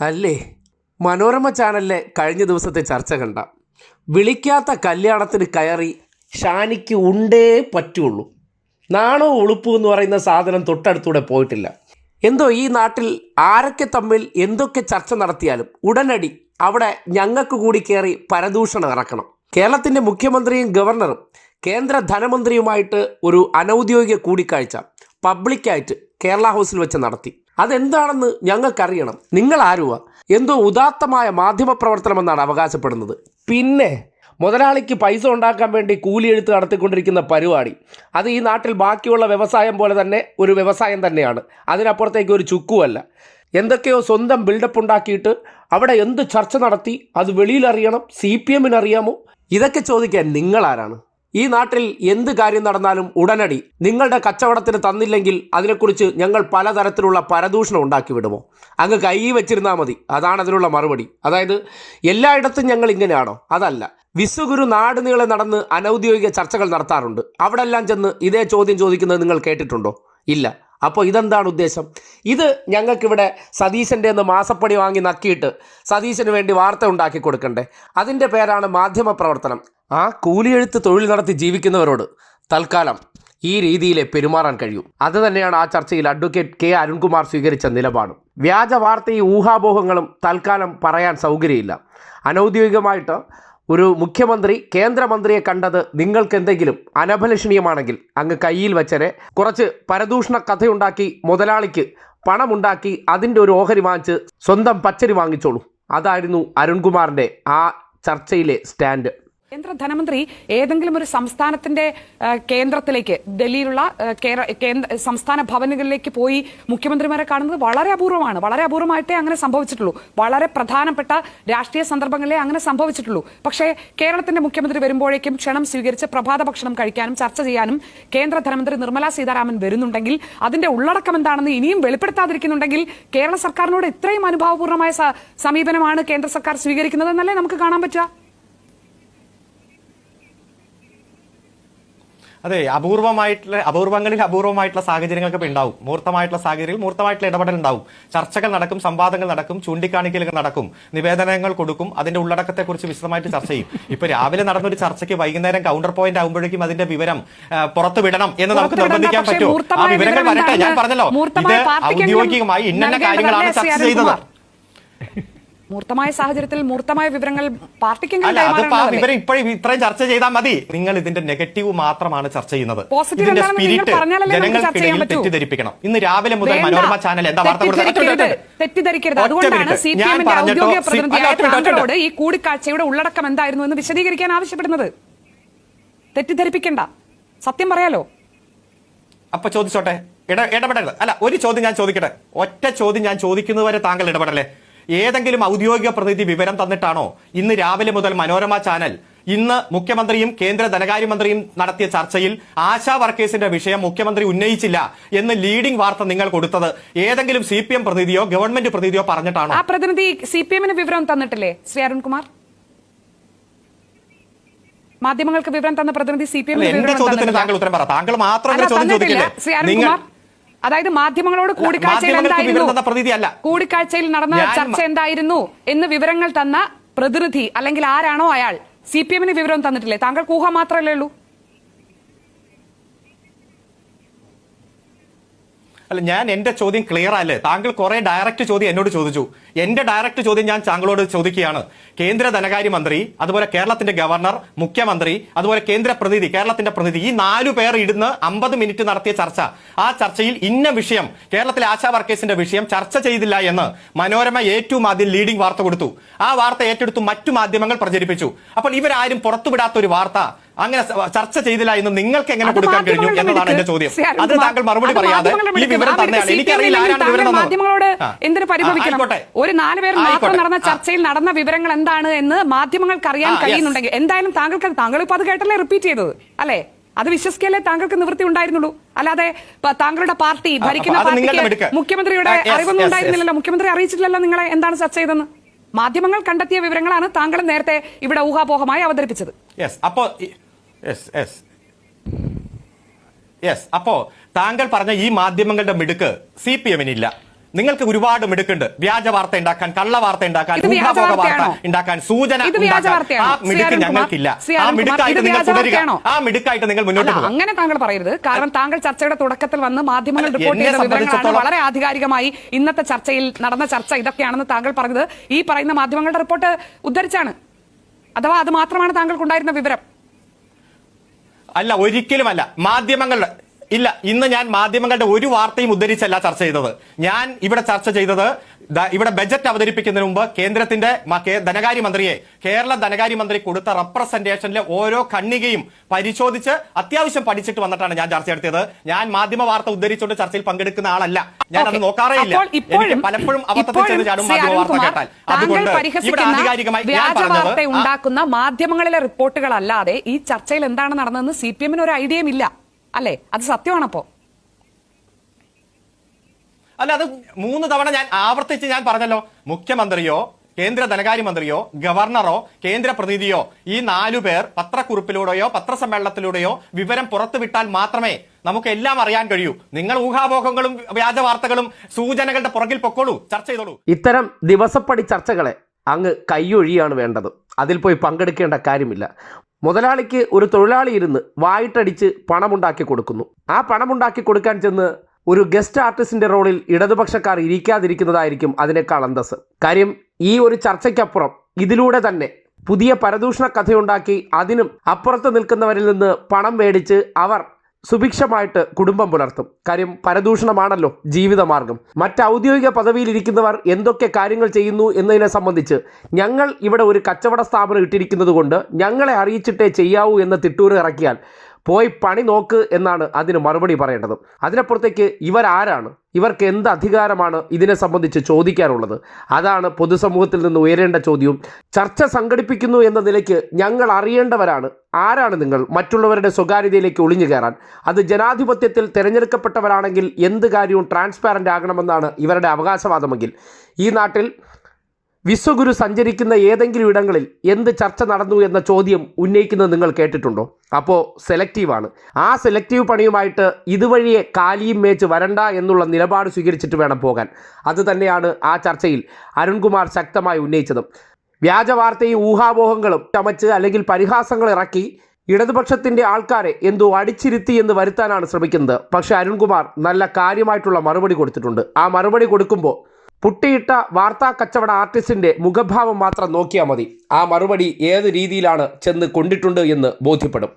അല്ലേ? മനോരമ ചാനലിലെ കഴിഞ്ഞ ദിവസത്തെ ചർച്ച കണ്ട വിളിക്കാത്ത കല്യാണത്തിന് കയറി ഷാനിക്ക് ഉണ്ടേ പറ്റുള്ളൂ. നാണോ ഉളുപ്പ് എന്ന് പറയുന്ന സാധനം തൊട്ടടുത്തൂടെ പോയിട്ടില്ല. എന്തോ ഈ നാട്ടിൽ ആരൊക്കെ തമ്മിൽ എന്തൊക്കെ ചർച്ച നടത്തിയാലും ഉടനടി അവിടെ ഞങ്ങൾക്ക് കൂടി കയറി പരദൂഷണം ഇറക്കണം. കേരളത്തിന്റെ മുഖ്യമന്ത്രിയും ഗവർണറും കേന്ദ്ര ധനമന്ത്രിയുമായിട്ട് ഒരു അനൗദ്യോഗിക കൂടിക്കാഴ്ച പബ്ലിക്കായിട്ട് കേരള ഹൗസിൽ വെച്ച് നടത്തി. അതെന്താണെന്ന് ഞങ്ങൾക്കറിയണം. നിങ്ങൾ ആരുവ എന്തോ ഉദാത്തമായ മാധ്യമ പ്രവർത്തനമെന്നാണ് അവകാശപ്പെടുന്നത്. പിന്നെ മുതലാളിക്ക് പൈസ ഉണ്ടാക്കാൻ വേണ്ടി കൂലിയെഴുത്ത് നടത്തിക്കൊണ്ടിരിക്കുന്ന പരിപാടി. അത് ഈ നാട്ടിൽ ബാക്കിയുള്ള വ്യവസായം പോലെ തന്നെ ഒരു വ്യവസായം തന്നെയാണ്. അതിനപ്പുറത്തേക്ക് ഒരു ചുക്കുമല്ല എന്തൊക്കെയോ സ്വന്തം ബിൽഡപ്പ് ഉണ്ടാക്കിയിട്ട് അവിടെ എന്ത് ചർച്ച നടത്തി അത് വെളിയിലറിയണം സി പി എമ്മിനറിയാമോ? ഇതൊക്കെ ചോദിക്കാൻ നിങ്ങളാരാണ്? ഈ നാട്ടിൽ എന്ത് കാര്യം നടന്നാലും ഉടനടി നിങ്ങളുടെ കച്ചവടത്തിന് തന്നില്ലെങ്കിൽ അതിനെക്കുറിച്ച് ഞങ്ങൾ പലതരത്തിലുള്ള പരദൂഷണം ഉണ്ടാക്കി വിടുമോ അങ്ങ് കൈ വെച്ചിരുന്നാൽ മതി. അതാണ് അതിനുള്ള മറുപടി. അതായത് എല്ലായിടത്തും ഞങ്ങൾ ഇങ്ങനെയാണോ? അതല്ല. വിശ്വഗുരു നാട് നീളെ നടന്ന് അനൗദ്യോഗിക ചർച്ചകൾ നടത്താറുണ്ട്. അവിടെല്ലാം ചെന്ന് ഇതേ ചോദ്യം ചോദിക്കുന്നത് നിങ്ങൾ കേട്ടിട്ടുണ്ടോ? ഇല്ല. അപ്പോൾ ഇതെന്താണ് ഉദ്ദേശം? ഇത് ഞങ്ങൾക്കിവിടെ സതീശന്റെ നിന്ന് മാസപ്പടി വാങ്ങി നക്കിയിട്ട് സതീശന് വേണ്ടി വാർത്ത ഉണ്ടാക്കി കൊടുക്കണ്ടേ? അതിന്റെ പേരാണ് മാധ്യമ പ്രവർത്തനം. ആ കൂലിയെഴുത്ത് തൊഴിൽ നടത്തി ജീവിക്കുന്നവരോട് തൽക്കാലം ഈ രീതിയിലെ പെരുമാറാൻ കഴിയും. അത് തന്നെയാണ് ആ ചർച്ചയിൽ അഡ്വക്കേറ്റ് കെ അരുൺകുമാർ സ്വീകരിച്ച നിലപാടും. വ്യാജ വാർത്തയും ഊഹാപോഹങ്ങളും തൽക്കാലം പറയാൻ സൗകര്യമില്ല. അനൗദ്യോഗികമായിട്ട് ഒരു മുഖ്യമന്ത്രി കേന്ദ്രമന്ത്രിയെ കണ്ടത് നിങ്ങൾക്ക് എന്തെങ്കിലും അനഭലഷണീയമാണെങ്കിൽ അങ്ങ് കയ്യിൽ വെച്ചരെ കുറച്ച് പരദൂഷണ കഥയുണ്ടാക്കി മുതലാളിക്ക് പണമുണ്ടാക്കി അതിന്റെ ഒരു ഓഹരി വാങ്ങിച്ച് സ്വന്തം പച്ചരി വാങ്ങിച്ചോളൂ. അതായിരുന്നു അരുൺകുമാറിന്റെ ആ ചർച്ചയിലെ സ്റ്റാൻഡ്. കേന്ദ്ര ധനമന്ത്രി ഏതെങ്കിലും ഒരു സംസ്ഥാനത്തിന്റെ കേന്ദ്രത്തിലേക്ക് ഡൽഹിയിലുള്ള കേന്ദ്ര സംസ്ഥാന ഭവനുകളിലേക്ക് പോയി മുഖ്യമന്ത്രിമാരെ കാണുന്നത് വളരെ അപൂർവമാണ്. വളരെ അപൂർവമായിട്ടേ അങ്ങനെ സംഭവിച്ചിട്ടുള്ളൂ. വളരെ പ്രധാനപ്പെട്ട രാഷ്ട്രീയ സന്ദർഭങ്ങളിലേ അങ്ങനെ സംഭവിച്ചിട്ടുള്ളൂ. പക്ഷേ കേരളത്തിന്റെ മുഖ്യമന്ത്രി വരുമ്പോഴേക്കും ക്ഷണം സ്വീകരിച്ച് പ്രഭാത ഭക്ഷണം കഴിക്കാനും ചർച്ച ചെയ്യാനും കേന്ദ്ര ധനമന്ത്രി നിർമ്മല സീതാരാമൻ വരുന്നുണ്ടെങ്കിൽ അതിന്റെ ഉള്ളടക്കം എന്താണെന്ന് ഇനിയും വെളിപ്പെടുത്താതിരിക്കുന്നുണ്ടെങ്കിൽ കേരള സർക്കാരിനോട് ഇത്രയും അനുഭാവപൂർണമായ സമീപനമാണ് കേന്ദ്ര സർക്കാർ സ്വീകരിക്കുന്നത് എന്നല്ലേ നമുക്ക് കാണാൻ പറ്റുക? അതെ അപൂർവമായിട്ടുള്ള അപൂർവങ്ങളിൽ അപൂർവമായിട്ടുള്ള സാഹചര്യങ്ങളൊക്കെ ഉണ്ടാവും. മൂർത്തമായിട്ടുള്ള സാഹചര്യങ്ങൾ മൂർത്തമായിട്ടുള്ള ഇടപെടൽ ഉണ്ടാവും. ചർച്ചകൾ നടക്കും സംവാദങ്ങൾ നടക്കും ചൂണ്ടിക്കാണിക്കലുകൾ നടക്കും. നിവേദനങ്ങൾ കൊടുക്കും അതിന്റെ ഉള്ളടക്കത്തെക്കുറിച്ച് വിശദമായിട്ട് ചർച്ച ചെയ്യും. ഇപ്പൊ രാവിലെ നടന്ന ഒരു ചർച്ചയ്ക്ക് വൈകുന്നേരം കൗണ്ടർ പോയിന്റ് ആകുമ്പോഴേക്കും അതിന്റെ വിവരം പുറത്തുവിടണം പുറത്തു വിടണം എന്ന് നമുക്ക് നിർബന്ധിക്കാൻ പറ്റും പറ്റുമോ? ആ വിവരങ്ങൾ വരട്ടെ ഞാൻ പറഞ്ഞല്ലോ ഇത് ഔദ്യോഗികമായി ഇന്ന കാര്യങ്ങളാണ് ചർച്ച ചെയ്തത്? മൂർത്തമായ സാഹചര്യത്തിൽ മൂർത്തമായ വിവരങ്ങൾ പാർട്ടിക്കെങ്കിലും ഇപ്പോഴും ഇത്രയും ചർച്ച ചെയ്താൽ മതി. നിങ്ങൾ ഇതിന്റെ നെഗറ്റീവ് മാത്രമാണ് ചർച്ച ചെയ്യുന്നത്. ഇതിന്റെ സ്പിരിറ്റ് ജനങ്ങൾക്കിടയിൽ തെറ്റിദ്ധരിപ്പിക്കണം. ഇന്ന് രാവിലെ മുതൽ. മനോരമ ചാനൽ എന്താ വാർത്ത? തെറ്റിദ്ധരിക്കരുത്. അതുകൊണ്ടാണ്. സി പി എമ്മിന്റെ ഔദ്യോഗിക പ്രതിനിധിയായ താങ്കളോട് ഈ കൂടിക്കാഴ്ചയുടെ ഉള്ളടക്കം എന്തായിരുന്നു എന്ന് വിശദീകരിക്കാൻ ആവശ്യപ്പെടുന്നത്? തെറ്റിദ്ധരിപ്പിക്കണ്ട. സത്യം പറയാലോ? അപ്പൊ ചോദിച്ചോട്ടെ. ഇട ഇടപെടരുത്. അല്ല ഒരു ചോദ്യം ഞാൻ ചോദിക്കട്ടെ. ഒറ്റ ചോദ്യം ഞാൻ ചോദിക്കുന്നതുവരെ താങ്കൾ ഇടപെടല്ലേ? ഏതെങ്കിലും ഔദ്യോഗിക പ്രതിനിധി വിവരം തന്നിട്ടാണോ? ഇന്ന് രാവിലെ മുതൽ മനോരമ ചാനൽ ഇന്ന് മുഖ്യമന്ത്രിയും കേന്ദ്ര ധനകാര്യമന്ത്രിയും നടത്തിയ ചർച്ചയിൽ ആശാ വർക്കേഴ്സിന്റെ വിഷയം മുഖ്യമന്ത്രി ഉന്നയിച്ചില്ല എന്ന് ലീഡിംഗ് വാർത്ത നിങ്ങൾ കൊടുത്തത് ഏതെങ്കിലും സി പി എം പ്രതിനിധിയോ ഗവൺമെന്റ് പ്രതിനിധിയോ പറഞ്ഞിട്ടാണോ? ആ പ്രതിനിധി സി പി എമ്മിന് വിവരം തന്നിട്ടില്ലേ? ശ്രീ അരുൺകുമാർ? മാധ്യമങ്ങൾക്ക് വിവരം തന്ന പ്രതിനിധി സി പി എം ചോദ്യത്തിന് താങ്കൾ ഉത്തരം പറ. താങ്കൾ മാത്രം ചോദ്യം ചോദിക്കില്ല? ശ്രീ അരുൺകുമാർ അതായത് മാധ്യമങ്ങളോട് കൂടിക്കാഴ്ചയിൽ എന്തായിരുന്നു. കൂടിക്കാഴ്ചയിൽ നടന്ന ചർച്ച എന്തായിരുന്നു? എന്ന് വിവരങ്ങൾ തന്ന പ്രതിനിധി അല്ലെങ്കിൽ ആരാണോ അയാൾ? സി പി എമ്മിന് വിവരം തന്നിട്ടില്ലേ? താങ്കൾ ഊഹ മാത്രമല്ലേ ഉള്ളൂ? അല്ല ഞാൻ എന്റെ ചോദ്യം ക്ലിയർ അല്ലേ? താങ്കൾ കുറെ ഡയറക്റ്റ് ചോദ്യം എന്നോട് ചോദിച്ചു. എന്റെ ഡയറക്റ്റ് ചോദ്യം ഞാൻ താങ്കളോട് ചോദിക്കുകയാണ്. കേന്ദ്ര ധനകാര്യമന്ത്രി അതുപോലെ കേരളത്തിന്റെ ഗവർണർ മുഖ്യമന്ത്രി അതുപോലെ കേന്ദ്ര പ്രതിനിധി കേരളത്തിന്റെ പ്രതിനിധി ഈ നാലു പേർ ഇടുന്ന് അമ്പത് മിനിറ്റ് നടത്തിയ ചർച്ച. ആ ചർച്ചയിൽ ഇന്ന വിഷയം കേരളത്തിലെ ആശാ വർക്കേഴ്സിന്റെ വിഷയം ചർച്ച ചെയ്തില്ല എന്ന് മനോരമ ഏറ്റവും ആദ്യം ലീഡിംഗ് വാർത്ത കൊടുത്തു. ആ വാർത്ത ഏറ്റെടുത്തു മറ്റു മാധ്യമങ്ങൾ പ്രചരിപ്പിച്ചു. അപ്പോൾ ഇവരാരും പുറത്തുവിടാത്ത ഒരു വാർത്ത. അങ്ങനെ ചർച്ച ചെയ്തില്ല എന്ന് നിങ്ങൾക്ക് എങ്ങനെ കൊടുക്കാൻ കഴിഞ്ഞു എന്നതാണ് എന്റെ ചോദ്യം. അത് താങ്കൾ മറുപടി പറയാതെ ഈ വിവരം തന്നെയാണ്. എനിക്കറിയില്ല ആരാണ് വിവരം മാധ്യമങ്ങളോട്. എന്തിനു പരിഭവിക്കണം ഒരു നാല് പേർ മാത്രം നടന്ന ചർച്ചയിൽ നടന്ന വിവരങ്ങൾ എന്താണ് എന്ന് മാധ്യമങ്ങൾക്ക് അറിയാൻ കഴിയുന്നുണ്ടെങ്കിൽ എന്തായാലും താങ്കൾക്ക് താങ്കൾ ഇപ്പൊ അത് കേട്ടല്ലേ റിപ്പീറ്റ് ചെയ്തത് അല്ലേ? അത് വിശ്വസിക്കല്ലേ താങ്കൾക്ക് നിവൃത്തി ഉണ്ടായിരുന്നുള്ളൂ? അല്ലാതെ താങ്കളുടെ പാർട്ടി ഭരിക്കുന്ന പാർട്ടിക്ക് മുഖ്യമന്ത്രിയുടെ അറിവൊന്നും ഉണ്ടായിരുന്നില്ലല്ലോ. മുഖ്യമന്ത്രി അറിയിച്ചിട്ടില്ലല്ലോ നിങ്ങളെ എന്താണ് ചർച്ച ചെയ്തെന്ന് മാധ്യമങ്ങൾ കണ്ടെത്തിയ വിവരങ്ങളാണ് താങ്കൾ നേരത്തെ ഇവിടെ ഊഹാപോഹമായി അവതരിപ്പിച്ചത്. യെസ് അപ്പോ യെസ് യെസ് യെസ് അപ്പോ താങ്കൾ പറഞ്ഞ ഈ മാധ്യമങ്ങളുടെ മിടുക്ക് സി പി എമ്മിനില്ല നിങ്ങൾക്ക് ഒരുപാട് മിടുക്കുണ്ട്. വ്യാജ വാർത്ത ഉണ്ടാക്കാൻ കള്ള വാർത്ത ഉണ്ടാക്കാൻ ഊഹാപോഹ വാർത്ത ഉണ്ടാക്കാൻ സൂചന. ആ മിടുക്ക് ഞങ്ങൾക്കില്ല. ആ മിടുക്കായിട്ട് നിങ്ങൾ തുടരുക. ആ മിടുക്കായിട്ട് നിങ്ങൾ മുന്നോട്ട് പോകും. അങ്ങനെ താങ്കൾ പറയരുത്. കാരണം താങ്കൾ ചർച്ചയുടെ തുടക്കത്തിൽ വന്ന് മാധ്യമങ്ങൾ റിപ്പോർട്ട് ചെയ്ത വിവരങ്ങളാണ്. വളരെ ആധികാരികമായി ഇന്നത്തെ ചർച്ചയിൽ നടന്ന ചർച്ച ഇതൊക്കെയാണെന്ന് താങ്കൾ പറഞ്ഞത്. ഈ പറയുന്ന മാധ്യമങ്ങളുടെ റിപ്പോർട്ട് ഉദ്ധരിച്ചാണ്. അഥവാ അത് മാത്രമാണ് താങ്കൾക്കുണ്ടായിരുന്ന വിവരം. അല്ല ഒരിക്കലുമല്ല. മാധ്യമങ്ങൾ ഇല്ല ഇന്ന് ഞാൻ മാധ്യമങ്ങളുടെ ഒരു വാർത്തയും ഉദ്ധരിച്ചല്ല ചർച്ച ചെയ്തത്. ഞാൻ ഇവിടെ ചർച്ച ചെയ്തത് ഇവിടെ ബജറ്റ് അവതരിപ്പിക്കുന്നതിന് മുമ്പ് കേന്ദ്രത്തിന്റെ ധനകാര്യമന്ത്രിയെ കേരള ധനകാര്യമന്ത്രി കൊടുത്ത റെപ്രസെന്റേഷനിലെ ഓരോ ഖണ്ണികയും പരിശോധിച്ച് അത്യാവശ്യം പഠിച്ചിട്ട് വന്നിട്ടാണ് ഞാൻ ചർച്ച നടത്തിയത്. ഞാൻ മാധ്യമ വാർത്ത ഉദ്ധരിച്ചുകൊണ്ട് ചർച്ചയിൽ പങ്കെടുക്കുന്ന ആളല്ല. ഞാൻ അത്. നോക്കാറേ ഇല്ല. എനിക്ക് പലപ്പോഴും അബദ്ധത്തിൽ ചെന്ന് ചാടും മാധ്യമ വാർത്ത കേട്ടാൽ. അതുകൊണ്ട് ഇവിടെ ആധികാരികമായി ഞാൻ പറഞ്ഞത് ഉണ്ടാക്കുന്ന മാധ്യമങ്ങളിലെ റിപ്പോർട്ടുകളല്ലാതെ ഈ ചർച്ചയിൽ എന്താണ് നടന്നതെന്ന് സി പി എമ്മിന് ഒരു ഐഡിയയും ഇല്ല. അല്ലേ? അത് സത്യമാണപ്പോ അല്ല അത് മൂന്ന് തവണ ഞാൻ ആവർത്തിച്ച് ഞാൻ പറഞ്ഞല്ലോ. മുഖ്യമന്ത്രിയോ കേന്ദ്ര ധനകാര്യമന്ത്രിയോ ഗവർണറോ കേന്ദ്ര പ്രതിനിധിയോ ഈ നാലു പേർ പത്രക്കുറിപ്പിലൂടെയോ പത്രസമ്മേളനത്തിലൂടെയോ വിവരം പുറത്തുവിട്ടാൽ മാത്രമേ നമുക്ക് എല്ലാം അറിയാൻ കഴിയൂ. നിങ്ങൾ ഊഹാപോഹങ്ങളും വ്യാജ വാർത്തകളും സൂചനകളുടെ പുറകിൽ പൊക്കോളൂ. ചർച്ച ചെയ്തോളൂ. ഇത്തരം ദിവസപ്പടി ചർച്ചകളെ അങ്ങ് കൈയൊഴിയാണ് വേണ്ടത്. അതിൽ പോയി പങ്കെടുക്കേണ്ട കാര്യമില്ല. മുതലാളിക്ക് ഒരു തൊഴിലാളി ഇരുന്ന് വായിട്ടടിച്ച് പണമുണ്ടാക്കി കൊടുക്കുന്നു. ആ പണമുണ്ടാക്കി കൊടുക്കാൻ ചെന്ന് ഒരു ഗസ്റ്റ് ആർട്ടിസ്റ്റിന്റെ റോളിൽ ഇടതുപക്ഷക്കാർ ഇരിക്കാതിരിക്കുന്നതായിരിക്കും അതിനേക്കാൾ അന്തസ് കാര്യം ഈ ഒരു ചർച്ചയ്ക്കപ്പുറം ഇതിലൂടെ തന്നെ പുതിയ പരദൂഷണ കഥയുണ്ടാക്കി അതിനും അപ്പുറത്ത് നിൽക്കുന്നവരിൽ നിന്ന് പണം മേടിച്ച് അവർ സുഭിക്ഷമായിട്ട് കുടുംബം പുലർത്തും. കാര്യം പരദൂഷണമാണല്ലോ ജീവിതമാർഗം. മറ്റ് ഔദ്യോഗിക പദവിയിലിരിക്കുന്നവർ എന്തൊക്കെ കാര്യങ്ങൾ ചെയ്യുന്നു എന്നതിനെ സംബന്ധിച്ച് ഞങ്ങൾ ഇവിടെ ഒരു കച്ചവട സ്ഥാപനം ഇട്ടിരിക്കുന്നത് കൊണ്ട് ഞങ്ങളെ അറിയിച്ചിട്ടേ ചെയ്യാവൂ എന്ന് തിട്ടൂർ ഇറക്കിയാൽ പോയി പണി നോക്ക് എന്നാണ് അതിന് മറുപടി പറയേണ്ടത്. അതിനപ്പുറത്തേക്ക് ഇവരാരാണ്? ഇവർക്ക് എന്ത് അധികാരമാണ് ഇതിനെ സംബന്ധിച്ച് ചോദിക്കാനുള്ളത്? അതാണ് പൊതുസമൂഹത്തിൽ നിന്ന് ഉയരേണ്ട ചോദ്യവും. ചർച്ച സംഘടിപ്പിക്കുന്നു എന്ന നിലയ്ക്ക് ഞങ്ങൾ അറിയേണ്ടവരാണ്. ആരാണ് നിങ്ങൾ? മറ്റുള്ളവരുടെ സ്വകാര്യതയിലേക്ക് ഒളിഞ്ഞു കയറാൻ. അത് ജനാധിപത്യത്തിൽ തിരഞ്ഞെടുക്കപ്പെട്ടവരാണെങ്കിൽ എന്ത് കാര്യവും ട്രാൻസ്പാരന്റ് ആകണമെന്നാണ് ഇവരുടെ അവകാശവാദമെങ്കിൽ. ഈ നാട്ടിൽ വിശ്വഗുരു സഞ്ചരിക്കുന്ന ഏതെങ്കിലും ഇടങ്ങളിൽ എന്ത് ചർച്ച നടന്നു എന്ന ചോദ്യം ഉന്നയിക്കുന്നത് നിങ്ങൾ കേട്ടിട്ടുണ്ടോ? അപ്പോൾ സെലക്റ്റീവാണ്. ആ സെലക്റ്റീവ് പണിയുമായിട്ട് ഇതുവഴിയെ കാലിയും മേച്ച് വരണ്ട എന്നുള്ള നിലപാട് സ്വീകരിച്ചിട്ട് വേണം പോകാൻ. അത് തന്നെയാണ് ആ ചർച്ചയിൽ അരുൺകുമാർ ശക്തമായി ഉന്നയിച്ചതും. വ്യാജവാർത്തയും ഊഹാപോഹങ്ങളും ചമച്ച് അല്ലെങ്കിൽ പരിഹാസങ്ങൾ ഇറക്കി ഇടതുപക്ഷത്തിന്റെ ആൾക്കാരെ എന്തോ അടിച്ചിരുത്തി എന്ന് വരുത്താനാണ് ശ്രമിക്കുന്നത്. പക്ഷേ അരുൺകുമാർ നല്ല കാര്യമായിട്ടുള്ള മറുപടി കൊടുത്തിട്ടുണ്ട്. ആ മറുപടി കൊടുക്കുമ്പോൾ പുട്ടിയിട്ട വാർത്താ കച്ചവട ആർട്ടിസ്റ്റിന്റെ മുഖഭാവം മാത്രം നോക്കിയാൽ മതി. ആ മറുപടി ഏത് രീതിയിലാണ് ചെന്ന് കൊണ്ടിട്ടുണ്ട് എന്ന് ബോധ്യപ്പെടും.